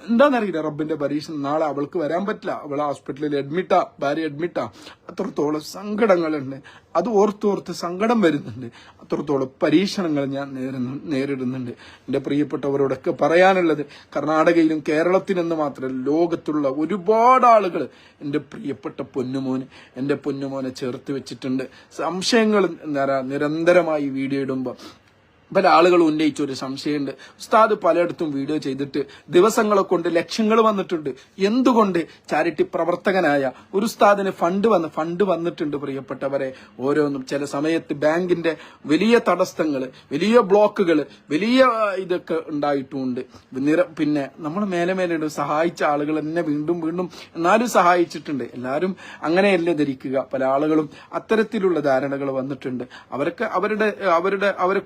എന്താണെന്നറിയില്ല റബ്ബിന്റെ പരീക്ഷ നാളെ അവൾക്ക് വരാൻ പറ്റില്ല. അവൾ ഹോസ്പിറ്റലിൽ അഡ്മിറ്റാ ഭാര്യ അഡ്മിറ്റാ അത്രത്തോളം സങ്കടങ്ങളുണ്ട്. അത് ഓർത്തോർത്ത് സങ്കടം വരുന്നുണ്ട്. അത്രത്തോളം പരീക്ഷണങ്ങൾ ഞാൻ നേരിടുന്നുണ്ട്. എന്റെ പ്രിയപ്പെട്ടവരോടൊക്കെ പറയാനുള്ളത് കർണാടകയിലും കേരളത്തിലെന്ന് മാത്രമല്ല ലോകത്തുള്ള ഒരുപാട് ആളുകൾ എന്റെ പ്രിയപ്പെട്ട പൊന്നുമോന് എന്റെ പൊന്നുമോനെ ചേർത്ത് വെച്ചിട്ടുണ്ട്. സംശയങ്ങൾ നിരന്തരമായി വീഡിയോ ഇടുമ്പോൾ പല ആളുകൾ ഉന്നയിച്ച. ഒരു സംശയമുണ്ട്. ഉസ്താദ് പലയിടത്തും വീഡിയോ ചെയ്തിട്ട് ദിവസങ്ങളെ കൊണ്ട് ലക്ഷ്യങ്ങൾ വന്നിട്ടുണ്ട്. എന്തുകൊണ്ട് ചാരിറ്റി പ്രവർത്തകനായ ഒരു ഉസ്താദിന് ഫണ്ട് വന്ന് ഫണ്ട് വന്നിട്ടുണ്ട് പ്രിയപ്പെട്ടവരെ. ഓരോന്നും ചില സമയത്ത് ബാങ്കിന്റെ വലിയ തടസ്സങ്ങൾ വലിയ ബ്ലോക്കുകൾ വലിയ ഇതൊക്കെ ഉണ്ടായിട്ടുമുണ്ട് പിന്നെ നമ്മൾ മേലെ മേലെ സഹായിച്ച ആളുകൾ എന്നെ വീണ്ടും വീണ്ടും എന്നാലും സഹായിച്ചിട്ടുണ്ട്. എല്ലാവരും അങ്ങനെയല്ലേ ധരിക്കുക. പല ആളുകളും അത്തരത്തിലുള്ള ധാരണകൾ വന്നിട്ടുണ്ട്. അവർക്ക് അവരുടെ അവരുടെ അവരെ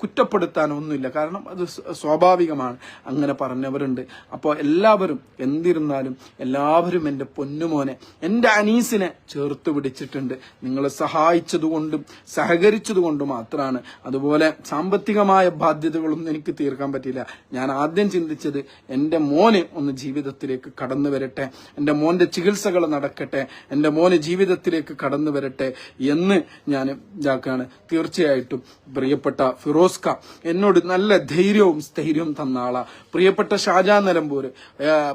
കുറ്റപ്പെടുത്താനൊന്നുമില്ല കാരണം അത് സ്വാഭാവികമാണ്. അങ്ങനെ പറഞ്ഞവരുണ്ട്. അപ്പോൾ എല്ലാവരും എന്തിരുന്നാലും എല്ലാവരും എന്റെ പൊന്നുമോനെ എന്റെ അനീസിനെ ചേർത്ത് പിടിച്ചിട്ടുണ്ട്. നിങ്ങളെ സഹായിച്ചതുകൊണ്ടും സഹകരിച്ചതുകൊണ്ടും മാത്രമാണ്. അതുപോലെ സാമ്പത്തികമായ ബാധ്യതകളൊന്നും എനിക്ക് തീർക്കാൻ പറ്റില്ല ഞാൻ ആദ്യം ചിന്തിച്ചത് എന്റെ മോന് ഒന്ന് ജീവിതത്തിലേക്ക് കടന്നു വരട്ടെ. എന്റെ മോന്റെ ചികിത്സകൾ നടക്കട്ടെ. എന്റെ മോന് ജീവിതത്തിലേക്ക് കടന്നു വരട്ടെ എന്ന് ഞാൻ ഇതാക്കാണ്. തീർച്ചയായിട്ടും പ്രിയപ്പെട്ട ഫിറോസ്ക എന്നോട് നല്ല ധൈര്യവും സ്ഥൈര്യവും തന്ന ആളാ. പ്രിയപ്പെട്ട ഷാജാ നിലമ്പൂർ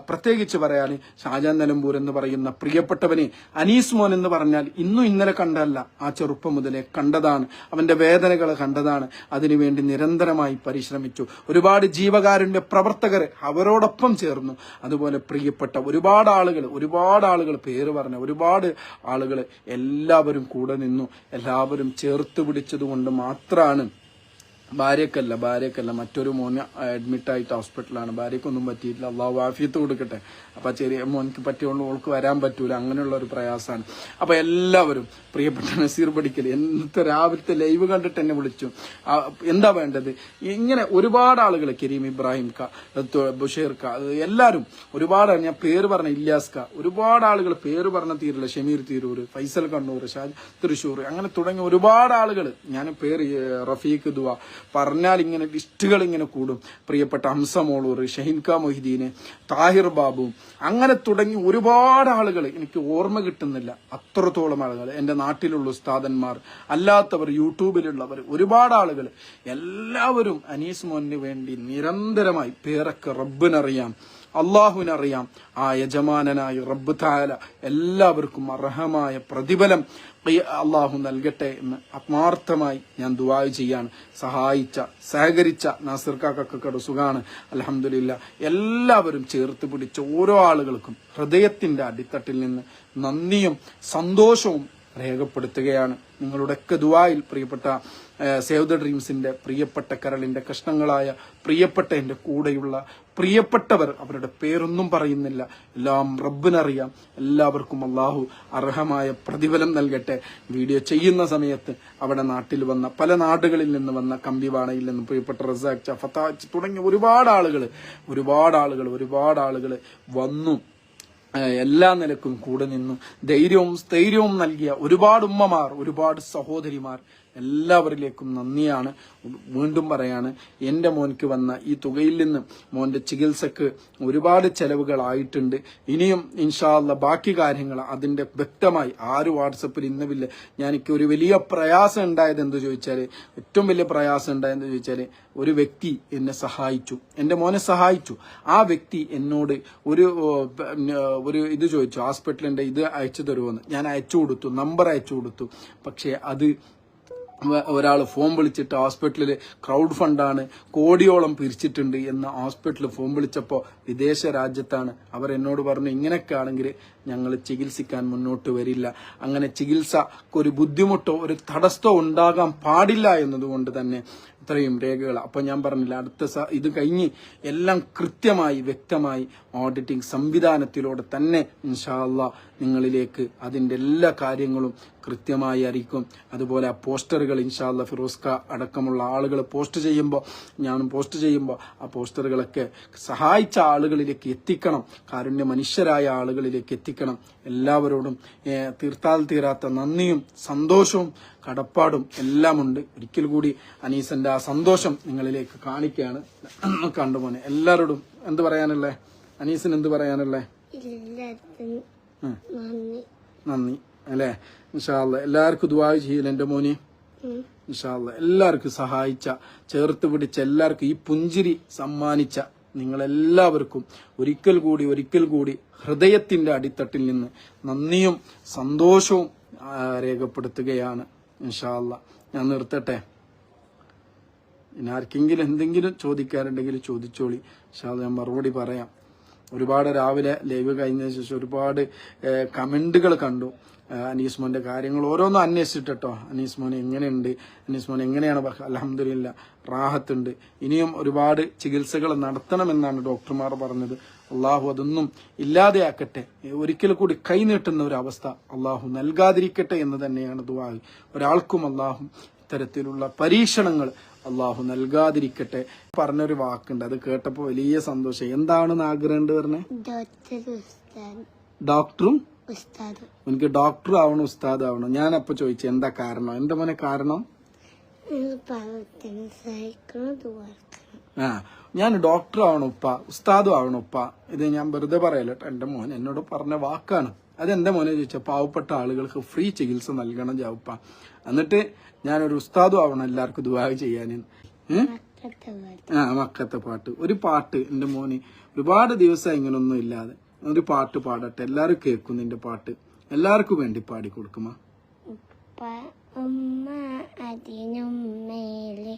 പ്രത്യേകിച്ച് പറയാൻ ഷാജാ നിലമ്പൂർ എന്ന് പറയുന്ന പ്രിയപ്പെട്ടവനെ അനീസ് മോൻ എന്ന് പറഞ്ഞാൽ ഇന്നും ഇന്നലെ കണ്ടല്ല ആ ചെറുപ്പം മുതലേ കണ്ടതാണ്. അവന്റെ വേദനകൾ കണ്ടതാണ്. അതിനുവേണ്ടി നിരന്തരമായി പരിശ്രമിച്ചു. ഒരുപാട് ജീവകാരുണ്യ പ്രവർത്തകർ അവരോടൊപ്പം ചേർന്നു. അതുപോലെ പ്രിയപ്പെട്ട ഒരുപാട് ആളുകൾ ഒരുപാട് ആളുകൾ പേര് പറഞ്ഞ ഒരുപാട് ആളുകൾ എല്ലാവരും കൂടെ നിന്നു. എല്ലാവരും ചേർത്ത് പിടിച്ചതുകൊണ്ട് മാത്രമാണ് ഭാര്യക്കല്ല ഭാര്യക്കല്ല. മറ്റൊരു മോന് അഡ്മിറ്റായിട്ട് ഹോസ്പിറ്റലാണ് ഭാര്യക്കൊന്നും പറ്റിയിട്ടില്ല. അള്ളാഹു ആഫിയത്ത് കൊടുക്കട്ടെ. അപ്പൊ ചെറിയ മോനിക്ക് പറ്റിയോണ്ട് ഓൾക്ക് വരാൻ പറ്റൂല. അങ്ങനെയുള്ള ഒരു പ്രയാസമാണ് അപ്പൊ എല്ലാവരും പ്രിയപ്പെട്ട നസീർ പഠിക്കൽ എന്നത്തെ രാവിലത്തെ ലൈവ് കണ്ടിട്ട് എന്നെ വിളിച്ചു. എന്താ വേണ്ടത്? ഇങ്ങനെ ഒരുപാട് ആളുകൾ കരീം ഇബ്രാഹിം ക ബഷീർ ക എല്ലാവരും ഒരുപാട് ഞാൻ പേര് പറഞ്ഞ ഇല്യാസ് ക ഒരുപാട് ആളുകൾ പേര് പറഞ്ഞ തീരില്ല. ഷമീർ തീരൂർ ഫൈസൽ കണ്ണൂർ ഷാജ് തൃശ്ശൂർ അങ്ങനെ തുടങ്ങിയ ഒരുപാട് ആളുകൾ ഞാൻ പേര് റഫീഖ് ദുവ പറഞ്ഞാൽ ഇങ്ങനെ ലിസ്റ്റുകൾ ഇങ്ങനെ കൂടും. പ്രിയപ്പെട്ട ഹംസ മോളൂർ ഷഹിൻക മൊഹിദീന് താഹിർ ബാബു അങ്ങനെ തുടങ്ങി ഒരുപാട് ആളുകൾ എനിക്ക് ഓർമ്മ കിട്ടുന്നില്ല. അത്രത്തോളം ആളുകൾ എന്റെ നാട്ടിലുള്ള ഉസ്താദന്മാർ അല്ലാത്തവർ യൂട്യൂബിലുള്ളവർ ഒരുപാട് ആളുകൾ എല്ലാവരും അനീസ് മോന് വേണ്ടി നിരന്തരമായി പേരൊക്കെ റബ്ബിനറിയാം അള്ളാഹുവിനറിയാം. ആ യജമാനനായ റബ്ബ് താല എല്ലാവർക്കും അർഹമായ പ്രതിഫലം അള്ളാഹു നൽകട്ടെ എന്ന് ആത്മാർത്ഥമായി ഞാൻ ദുബായ് ചെയ്യാണ്. സഹായിച്ച സഹകരിച്ച നാസിർ കാക്കക്കട സുഖാണ്. അലഹമില്ല എല്ലാവരും ചേർത്ത് പിടിച്ച ഓരോ ആളുകൾക്കും ഹൃദയത്തിന്റെ അടിത്തട്ടിൽ നിന്ന് നന്ദിയും സന്തോഷവും രേഖപ്പെടുത്തുകയാണ് നിങ്ങളുടെയൊക്കെ ദുവായിൽ പ്രിയപ്പെട്ട സേവ് ദ ഡ്രീംസിന്റെ പ്രിയപ്പെട്ട കരളിന്റെ കഷ്ണങ്ങളായ പ്രിയപ്പെട്ട എന്റെ കൂടെയുള്ള പ്രിയപ്പെട്ടവർ അവരുടെ പേരൊന്നും പറയുന്നില്ല. എല്ലാം റബ്ബിനറിയാം. എല്ലാവർക്കും അള്ളാഹു അർഹമായ പ്രതിഫലം നൽകട്ടെ. വീഡിയോ ചെയ്യുന്ന സമയത്ത് അവിടെ നാട്ടിൽ വന്ന പല നാടുകളിൽ നിന്ന് വന്ന കമ്പിവാണയിൽ നിന്ന് പ്രിയപ്പെട്ട റസാഖ് ഫത്താച്ച് തുടങ്ങിയ ഒരുപാട് ആളുകൾ ഒരുപാട് ആളുകൾ ഒരുപാട് ആളുകൾ വന്നു. എല്ലാ നിലക്കും കൂടെ നിന്നു ധൈര്യവും സ്ഥൈര്യവും നൽകിയ ഒരുപാട് ഉമ്മമാർ ഒരുപാട് സഹോദരിമാർ എല്ലാവരിലേക്കും നന്ദിയാണ്. വീണ്ടും പറയാണ് എന്റെ മോൻക്ക് വന്ന ഈ തുകയിൽ നിന്ന് മോന്റെ ചികിത്സക്ക് ഒരുപാട് ചെലവുകളായിട്ടുണ്ട്. ഇനിയും ഇൻഷാല്ല ബാക്കി കാര്യങ്ങൾ അതിന്റെ വ്യക്തമായി ആര് വാട്സപ്പിൽ ഇന്നുമില്ല ഞാൻ എനിക്ക് ഒരു വലിയ പ്രയാസം ഉണ്ടായത് എന്ത് ചോദിച്ചാൽ ഏറ്റവും വലിയ പ്രയാസം ഉണ്ടായെന്ന് ചോദിച്ചാൽ ഒരു വ്യക്തി എന്നെ സഹായിച്ചു. എന്റെ മോനെ സഹായിച്ചു. ആ വ്യക്തി എന്നോട് ഒരു ഒരു ഇത് ചോദിച്ചു. ഹോസ്പിറ്റലിന്റെ ഇത് അയച്ചു തരുമെന്ന് ഞാൻ അയച്ചു കൊടുത്തു നമ്പർ അയച്ചു കൊടുത്തു. പക്ഷേ അത് ഒരാൾ ഫോം വിളിച്ചിട്ട് ഹോസ്പിറ്റലിൽ ക്രൗഡ് ഫണ്ടാണ് കോടിയോളം പിരിച്ചിട്ടുണ്ട് എന്ന് ഹോസ്പിറ്റലിൽ ഫോം വിളിച്ചപ്പോൾ വിദേശ രാജ്യത്താണ്. അവർ എന്നോട് പറഞ്ഞു ഇങ്ങനെയൊക്കെ ആണെങ്കിൽ ഞങ്ങൾ ചികിത്സിക്കാൻ മുന്നോട്ട് വരില്ല. അങ്ങനെ ചികിത്സക്ക് ഒരു ബുദ്ധിമുട്ടോ ഒരു തടസ്സമോ ഉണ്ടാകാൻ പാടില്ല എന്നതുകൊണ്ട് തന്നെ ഇത്രയും രേഖകൾ അപ്പോൾ ഞാൻ പറഞ്ഞില്ല അടുത്ത ഇത് കഴിഞ്ഞ് എല്ലാം കൃത്യമായി വ്യക്തമായി ഓഡിറ്റിംഗ് സംവിധാനത്തിലൂടെ തന്നെ ഇൻഷാല്ല നിങ്ങളിലേക്ക് അതിന്റെ എല്ലാ കാര്യങ്ങളും കൃത്യമായി അറിയിക്കും. അതുപോലെ ആ പോസ്റ്ററുകൾ ഇൻഷാല്ല ഫിറോസ്ക അടക്കമുള്ള ആളുകൾ പോസ്റ്റ് ചെയ്യുമ്പോൾ ഞാനും പോസ്റ്റ് ചെയ്യുമ്പോൾ ആ പോസ്റ്ററുകളൊക്കെ സഹായിച്ച ആളുകളിലേക്ക് എത്തിക്കണം. കാരുണ്യ മനുഷ്യരായ ആളുകളിലേക്ക് എത്തിക്കണം. എല്ലാവരോടും തീർത്താൽ തീരാത്ത നന്ദിയും സന്തോഷവും കടപ്പാടും എല്ലാമുണ്ട്. ഒരിക്കൽ കൂടി അനീസന്റെ ആ സന്തോഷം നിങ്ങളിലേക്ക് കാണിക്കുകയാണ്. കണ്ടുപോനെ എല്ലാവരോടും എന്ത് പറയാനുള്ളേ? അനീസിന് എന്ത് പറയാനല്ലേ. നന്ദി. അല്ലേ? ഇൻഷാല്ല എല്ലാവർക്കും ദുബായ് ചെയ്യില്ല എന്റെ മോനി. ഇൻഷാല്ല എല്ലാവർക്കും സഹായിച്ച ചേർത്ത് പിടിച്ച എല്ലാവർക്കും ഈ പുഞ്ചിരി സമ്മാനിച്ച നിങ്ങളെല്ലാവർക്കും ഒരിക്കൽ കൂടി ഒരിക്കൽ കൂടി ഹൃദയത്തിന്റെ അടിത്തട്ടിൽ നിന്ന് നന്ദിയും സന്തോഷവും രേഖപ്പെടുത്തുകയാണ്. ഇൻഷാല്ല ഞാൻ നിർത്തട്ടെ? ഇനി ആർക്കെങ്കിലും എന്തെങ്കിലും ചോദിക്കാറുണ്ടെങ്കിൽ ചോദിച്ചോളി. ഇൻഷാല്ല ഞാൻ മറുപടി പറയാം. ഒരുപാട് രാവിലെ ലൈവ് കഴിഞ്ഞതിന് ശേഷം ഒരുപാട് കമന്റുകൾ കണ്ടു. അനീസ്മോന്റെ അനീസ് മോന്റെ കാര്യങ്ങൾ ഓരോന്നും അന്വേഷിച്ചിട്ടോ അനീസ് മോൻ എങ്ങനെയുണ്ട്? അനീസ് മോൻ എങ്ങനെയാണ് അലഹമില്ല റാഹത്തുണ്ട്. ഇനിയും ഒരുപാട് ചികിത്സകൾ നടത്തണമെന്നാണ് ഡോക്ടർമാർ പറഞ്ഞത്. അള്ളാഹു അതൊന്നും ഇല്ലാതെയാക്കട്ടെ. ഒരിക്കൽ കൂടി കൈനീട്ടുന്ന ഒരു അവസ്ഥ അള്ളാഹു നൽകാതിരിക്കട്ടെ എന്ന് തന്നെയാണ് ദുബായി ഒരാൾക്കും അള്ളാഹു ഇത്തരത്തിലുള്ള പരീക്ഷണങ്ങൾ അള്ളാഹു നൽകാതിരിക്കട്ടെ പറഞ്ഞൊരു വാക്കുണ്ട്. അത് കേട്ടപ്പോ വലിയ സന്തോഷം. എന്താണെന്ന് ആഗ്രഹമുണ്ട് പറഞ്ഞേ? ഡോക്ടറും? എനിക്ക് ഡോക്ടർ ആവണം ഉസ്താദ് ആവണം. ഞാൻ അപ്പൊ ചോദിച്ചു എന്താ കാരണം? എന്താ മോനെ കാരണം? ആ ഞാൻ ഡോക്ടർ ആവണം ഉപ്പ ഉസ്താദും ആവണം ഉപ്പ. ഇത് ഞാൻ വെറുതെ പറയല്ല. എന്റെ മോൻ എന്നോട് പറഞ്ഞ വാക്കാണ്. അതെന്താ മോനെ ചോദിച്ച പാവപ്പെട്ട ആളുകൾക്ക് ഫ്രീ ചികിത്സ നൽകണം ജാവുപ്പ എന്നിട്ട് ഞാനൊരു ഉസ്താദും ആവണം എല്ലാവർക്കും ദുവാ ചെയ്യാൻ ആ മക്കത്തെ പാട്ട്. ഒരു പാട്ട് എന്റെ മോന് ഒരുപാട് ദിവസം ഇങ്ങനെ ഒന്നും ഇല്ലാതെ ഒരു പാട്ട് പാടട്ടെ. എല്ലാരും കേൾക്കും നിന്റെ പാട്ട്. എല്ലാവർക്കും വേണ്ടി പാടി കൊടുക്കുമോ. ഉമ്മ മേലെ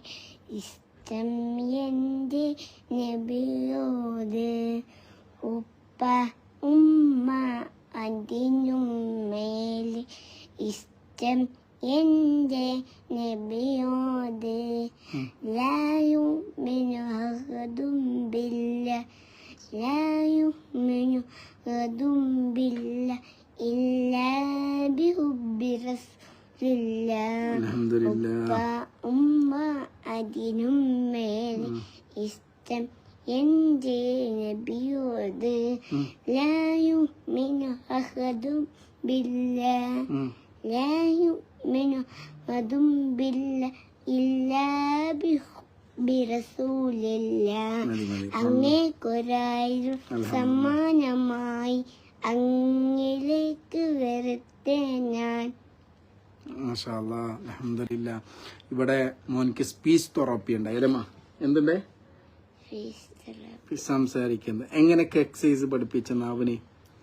ഇഷ്ടം എന്റെ ഉപ്പ ഉമ്മ അതിനും മേലെ ഇഷ്ടം എന്റെ നബിയോട് ലായുമിനു ഹൃദും ബില്ല ലായുമിനു ഹൃദും ബില്ല ഇല്ലാ ബിഹുബി റസൂലില്ല. ഉപ്പ ഉമ്മ അതിനും മേലെ ഇഷ്ടം എന്റെ നബിയോട് ലായുമിനു ഹൃദും ബില്ല ലായു മിനു അഹദും بالله إلا برسول ബിറസൂലില്ല അങ്ങേക്കൊരായിരം സമ്മാനമായി അങ്ങിലേക്ക് വരട്ടെ ഞാൻ. അലഹമില്ല ഇവിടെ മോനിക്ക് സ്പീച്ച് തെറാപ്പി ഉണ്ട്. അയലമ്മ എന്തുണ്ടേ? സംസാരിക്കുന്നത്. എങ്ങനെയൊക്കെ എക്സസൈസ് പഠിപ്പിച്ച നാവിന്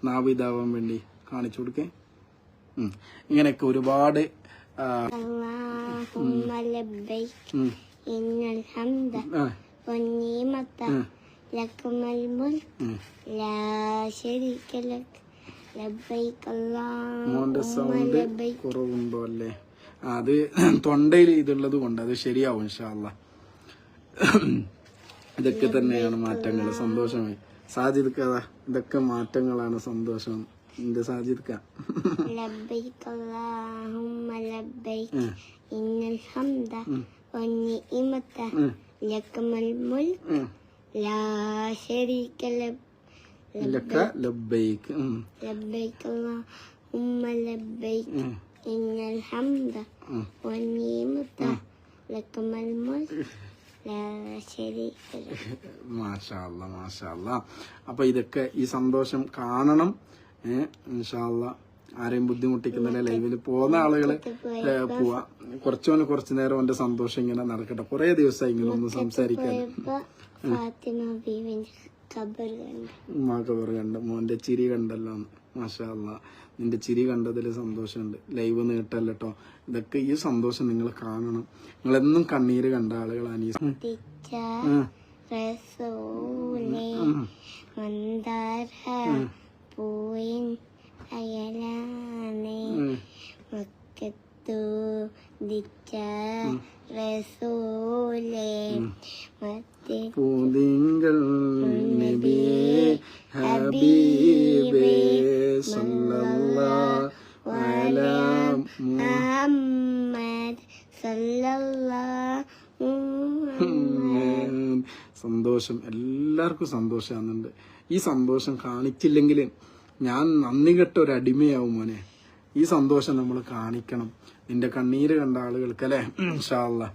നാവിതാവാൻ വേണ്ടി കാണിച്ചു കൊടുക്കേ. ഇങ്ങനെയൊക്കെ ഒരുപാട് മോന്റെ സൗണ്ട് കുറവുണ്ടോ അല്ലേ അത് തൊണ്ടയിൽ ഇതുള്ളത് കൊണ്ട് അത് ശരിയാവും ഇൻഷാല്ല ഇതൊക്കെ തന്നെയാണ് മാറ്റങ്ങൾ. സന്തോഷമായി. സാധ്യതക്കതാ ഇതൊക്കെ മാറ്റങ്ങളാണ് സന്തോഷം. എന്റെ സാജിദ് ക لبيك اللهم لبيك ഉം, إن الحمد ഉം, والنعمة ഉം, لك الملك ഉം. لا شريك لك ലക്ക ലബ്ബൈക്ക് ഉം, لبيك اللهم لبيك ഉം, إن الحمد ഉം. والنعمة لك الملك لا شريك لك മാഷാല്ല മാഷാല്ല അപ്പൊ ഇതൊക്കെ ഈ സന്തോഷം കാണണം ഏഹ് ഇൻഷാല്ല ആരെയും ബുദ്ധിമുട്ടിക്കുന്നില്ല. ലൈവിൽ പോകുന്ന ആളുകൾ ഏ, പോവാ. കുറച്ചോന് കുറച്ചു നേരം എന്റെ സന്തോഷം ഇങ്ങനെ നടക്കട്ടെ. കുറെ ദിവസമായി ഇങ്ങനെ ഒന്ന് സംസാരിക്കാൻ ഖബർ കണ്ടു. മോന്റെ ചിരി കണ്ടല്ലോ. മാഷാല്ല നിന്റെ ചിരി കണ്ടതിൽ സന്തോഷമുണ്ട്. ലൈവ് നീട്ടല്ല കേട്ടോ ഇതൊക്കെ ഈ സന്തോഷം നിങ്ങൾ കാണണം. നിങ്ങൾ എന്നും കണ്ണീര് കണ്ട ആളുകളാണ് അനീസ് റസൂലേ മന്ദാര. പൂയിൻ അയലാനെ. മക്കത്തു ദിച്ച റസൂലെ. മത്തി പൂതിങ്കൾ നബിയെ ഹബീബേ സല്ലല്ലാഹു അലാ മുഹമ്മദ് സല്ലല്ലാഹു. സന്തോഷം. എല്ലാവർക്കും സന്തോഷമാകുന്നുണ്ട്. ഈ സന്തോഷം കാണിച്ചില്ലെങ്കിൽ ഞാൻ നന്ദി കെട്ട ഒരു അടിമയാവും മോനെ. ഈ സന്തോഷം നമ്മൾ കാണിക്കണം. നിന്റെ കണ്ണീര് കണ്ട ആളുകൾക്ക് അല്ലേ? ഇൻഷാ അല്ലാ